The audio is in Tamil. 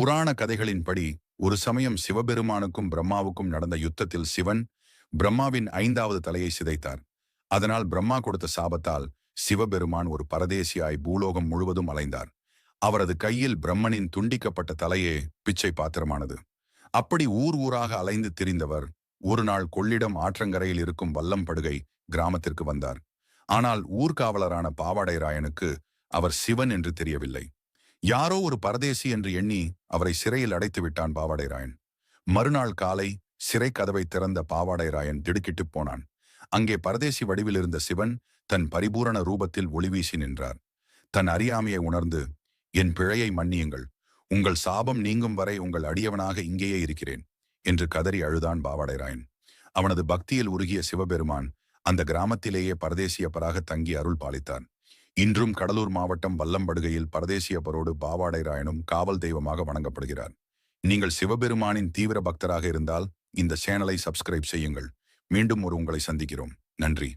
புராண கதைகளின்படி ஒரு சமயம் சிவபெருமானுக்கும் பிரம்மாவுக்கும் நடந்த யுத்தத்தில் சிவன் பிரம்மாவின் ஐந்தாவது தலையை சிதைத்தார். அதனால் பிரம்மா கொடுத்த சாபத்தால் சிவபெருமான் ஒரு பரதேசியாய் பூலோகம் முழுவதும் அலைந்தார். அவரது கையில் பிரம்மனின் துண்டிக்கப்பட்ட தலையே பிச்சை பாத்திரமானது. அப்படி ஊர் ஊராக அலைந்து திரிந்தவர் ஒரு நாள் கொள்ளிடம் ஆற்றங்கரையில் இருக்கும் வல்லம்படுகை கிராமத்திற்கு வந்தார். ஆனால் ஊர்காவலரான பாவாடை ராயனுக்கு அவர் சிவன் என்று தெரியவில்லை. யாரோ ஒரு பரதேசி என்று எண்ணி அவரை சிறையில் அடைத்து விட்டான் பாவாடைராயன். மறுநாள் காலை சிறை கதவை திறந்த பாவாடைராயன் திடுக்கிட்டுப் போனான். அங்கே பரதேசி வடிவில் இருந்த சிவன் தன் பரிபூரண ரூபத்தில் ஒளிவீசி நின்றார். தன் அறியாமையை உணர்ந்து என் பிழையை மன்னியுங்கள். உங்கள் சாபம் நீங்கும் வரை உங்கள் அடியவனாக இங்கேயே இருக்கிறேன் என்று கதறி அழுதான் பாவாடைராயன். அவனது பக்தியில் உருகிய சிவபெருமான் அந்த கிராமத்திலேயே பரதேசியப்பராக தங்கி அருள் பாலித்தான். இன்றும் கடலூர் மாவட்டம் வல்லம்படுகையில் பரதேசியப்பரோடு பாவாடை ராயனும் காவல் தெய்வமாக வணங்கப்படுகிறார். நீங்கள் சிவபெருமானின் தீவிர பக்தராக இருந்தால் இந்த சேனலை சப்ஸ்கிரைப் செய்யுங்கள். மீண்டும் ஒரு உங்களை சந்திக்கிறோம். நன்றி.